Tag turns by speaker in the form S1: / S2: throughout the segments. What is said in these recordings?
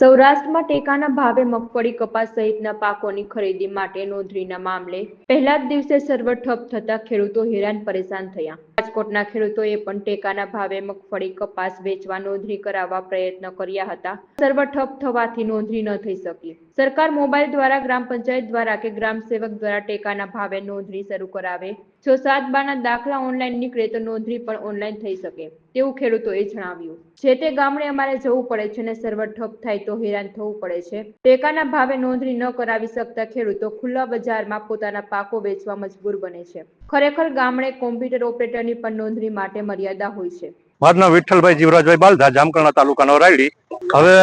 S1: સૌરાષ્ટ્રમાં ટેકાના ભાવે મગફળી કપાસ સહિતના પાકોની ખરીદી માટે નોંધણીના મામલે પહેલા જ દિવસે સર્વર ઠપ થતા ખેડૂતો હેરાન પરેશાન થયા. રાજકોટના ખેડૂતોએ પણ ટેકાના ભાવે મગફળી કપાસ વેચવા નોંધણી કરાવવા પ્રયત્ન કર્યા હતા. સર્વર ઠપ થવાથી નોંધણી ન થઈ શકી. સરકાર મોબાઈલ દ્વારા ગ્રામ પંચાયત દ્વારા કે ગ્રામ સેવક દ્વારા ટેકાના ભાવે નોંધણી શરૂ કરાવે. જો સાત બારના દાખલા ઓનલાઈન નીકળે તો નોંધણી પણ ઓનલાઈન થઈ શકે. તેવું ખેડૂતોએ જણાવ્યું. જે તે ગામડે અમારે જવું પડે છે અને સર્વર ઠપ થાય તો હેરાન થવું પડે છે. ટેકાના ભાવે નોંધણી ન કરાવી શકતા ખેડૂતો ખુલ્લા બજારમાં પોતાના પાકો વેચવા મજબૂર બને છે. ખરેખર ગામડે કોમ્પ્યુટર ઓપરેટરની પણ નોંધણી માટે મર્યાદા હોય છે.
S2: વિઠ્ઠલભાઈ જીવરાજભાઈ બાલધા, જામકરણા તાલુકાનો રાયડી. હવે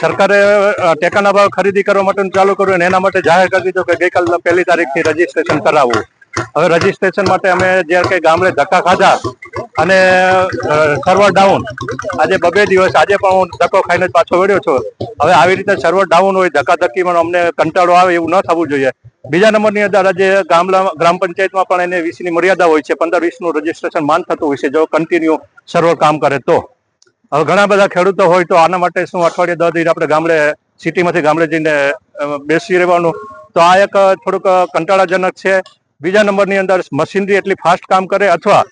S2: સરકારે ટેકાના ભાવ ખરીદી કરવા માટેનું ચાલુ કર્યું અને એના માટે જાહેર કરી દીધું કે ગઈકાલ પહેલી તારીખથી રજીસ્ટ્રેશન કરાવવું. હવે રજીસ્ટ્રેશન માટે અમે જ્યારે કંઈ ગામડે ધક્કા ખાધા અને સર્વર ડાઉન આજે બબે દિવસ, આજે પણ હું ધક્કો ખાઈને જ પાછો વળ્યો છું. હવે આવી રીતે સર્વર ડાઉન હોય ધક્કા પણ અમને કંટાળો આવે એવું ન થવું જોઈએ. બીજા નંબરની અંદર આજે ગામડા, ગ્રામ પંચાયતમાં પણ એને વીસની મર્યાદા હોય છે, પંદર વીસનું રજીસ્ટ્રેશન માન થતું હોય છે, જો કન્ટિન્યુ સર્વર કામ કરે તો. હવે ઘણા બધા ખેડૂતો હોય તો આના માટે શું અઠવાડિયે દર દિવસ આપણે ગામડે, સિટીમાંથી ગામડે જઈને બેસી રહેવાનું. તો આ એક થોડુંક કંટાળાજનક છે. બીજા નંબરની અંદર મશીનરી એટલી ફાસ્ટ કામ કરે અથવા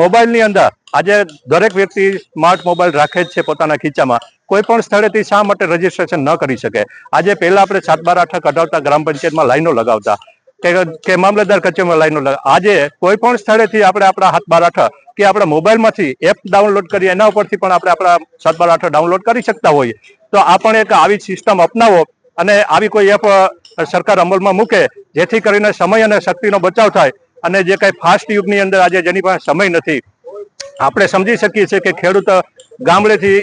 S2: મોબાઈલની અંદર આજે દરેક વ્યક્તિ સ્માર્ટ મોબાઈલ રાખે જ છે પોતાના ખીચામાં. કોઈ પણ સ્થળેથી શા માટે રજીસ્ટ્રેશન ન કરી શકે? આજે પહેલા આપણે સાત બાર આઠ કઢાવતા ગ્રામ પંચાયતમાં લાઈનો લગાવતા. કે મામલતદાર કચેરીમાં લાઈનો આજે કોઈ પણ સ્થળેથી આપણે આપણા હાથ બાર આઠ કે આપણા મોબાઈલમાંથી એપ ડાઉનલોડ કરી એના ઉપરથી પણ આપણે આપણા સાત બાર આઠ ડાઉનલોડ કરી શકતા હોઈએ. તો આ પણ એક આવી સિસ્ટમ અપનાવો અને આવી કોઈ એપ સરકાર અમલમાં મૂકે જેથી કરીને સમય અને શક્તિનો બચાવ થાય અને જે કાંઈ ફાસ્ટ યુગની અંદર આજે જેની પાસે સમય નથી. આપણે સમજી શકીએ છીએ કે ખેડૂત ગામડેથી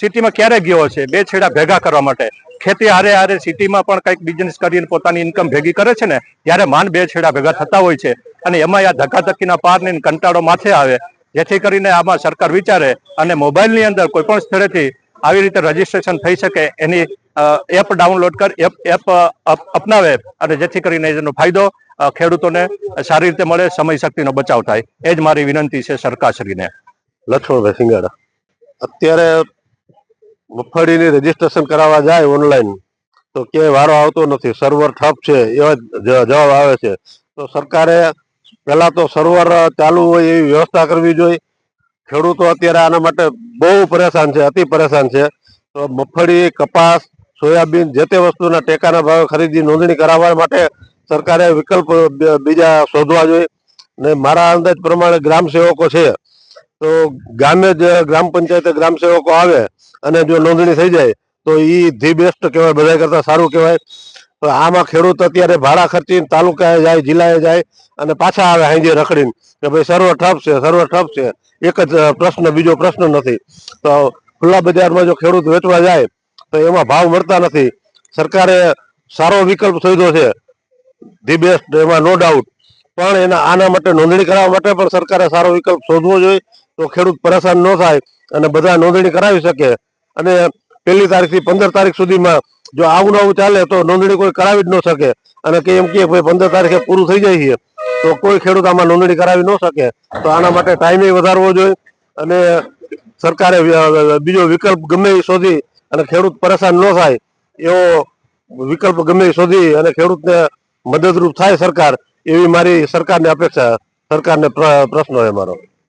S2: સિટીમાં ક્યારે ગયો છે બે છેડા ભેગા કરવા માટે. ખેતી હારે હારે સિટીમાં પણ કંઈક બિઝનેસ કરીને પોતાની ઇન્કમ ભેગી કરે છે ને, ત્યારે માન બે છેડા ભેગા થતા હોય છે. અને એમાં આ ધક્કાધક્કીના પાર ને કંટાળો માથે આવે. જેથી કરીને આમાં સરકાર વિચારે અને મોબાઈલની અંદર કોઈ પણ સ્થળેથી આવી રીતે રજીસ્ટ્રેશન થઈ શકે, એની એપ ડાઉનલોડ કર એપ એપ અપનાવે અને જેથી કરીને એનો ફાયદો ખેડૂતોને સારી રીતે મળે, સમય શક્તિનો બચાવ થાય. એ જ મારી વિનંતી છે સરકારશ્રીને.
S3: લક્ષ્મણભાઈ સિંગાડા. અત્યારે મગફળીની રજીસ્ટ્રેશન કરાવવા જાય ઓનલાઈન તો ક્યાંય વારો આવતો નથી. સર્વર ઠપ છે, એવા જવાબ આવે છે. તો સરકારે પહેલાં તો સર્વર ચાલુ હોય એવી વ્યવસ્થા કરવી જોઈએ. ખેડૂતો અત્યારે આના માટે બહુ પરેશાન છે, અતિ પરેશાન છે. તો મગફળી, કપાસ, સોયાબીન જે તે વસ્તુના ટેકાના ભાવે ખરીદી નોંધણી કરાવવા માટે સરકારે વિકલ્પ બીજા શોધવા જોઈએ. ને મારા અંદાજ પ્રમાણે ગ્રામ સેવકો છે તો ગામે જ ગ્રામ પંચાયત ગ્રામ સેવકો આવે અને જો નોંધણી થઈ જાય, તો એ ધી બેસ્ટ કહેવાય બધા કરતા સારું કહેવાય. આમાં ખેડૂત અત્યારે ભાડા ખર્ચીને તાલુકાએ જાય, જિલ્લાએ જાય અને પાછા આવે હાંજે રખડીને કે ભાઈ સર્વ ઠપ છે, સર્વ ઠપ છે. એક જ પ્રશ્ન, બીજો પ્રશ્ન નથી. તો ખુલ્લા બજારમાં જો ખેડૂત વેચવા જાય, તો એમાં ભાવ મળતા નથી. સરકારે સારો વિકલ્પ શોધ્યો છે. ધી બેસ્ટ એમાં નો ડાઉટ પણ એના આના માટે નોંધણી કરાવવા માટે પણ સરકારે સારો વિકલ્પ શોધવો જોઈએ. તો ખેડૂત પરેશાન ન થાય અને બધા નોંધણી કરાવી શકે. અને પહેલી તારીખથી પંદર તારીખ સુધીમાં જો આવું નવું ચાલે તો નોંધણી કોઈ કરાવી જ ન શકે. અને કે એમ કે ભાઈ પંદર તારીખે પૂરું થઈ જાય છે, તો કોઈ ખેડૂત આમાં નોંધણી કરાવી ન શકે. તો આના માટે ટાઈમે વધારવો જોઈએ અને સરકારે બીજો વિકલ્પ ગમે એ શોધી અને ખેડૂત પરેશાન ન થાય, એવો વિકલ્પ ગમે એ શોધી અને ખેડૂતને મદદરૂપ થાય સરકાર, એવી મારી સરકારને અપેક્ષા. સરકારને પ્રશ્નો છે મારો.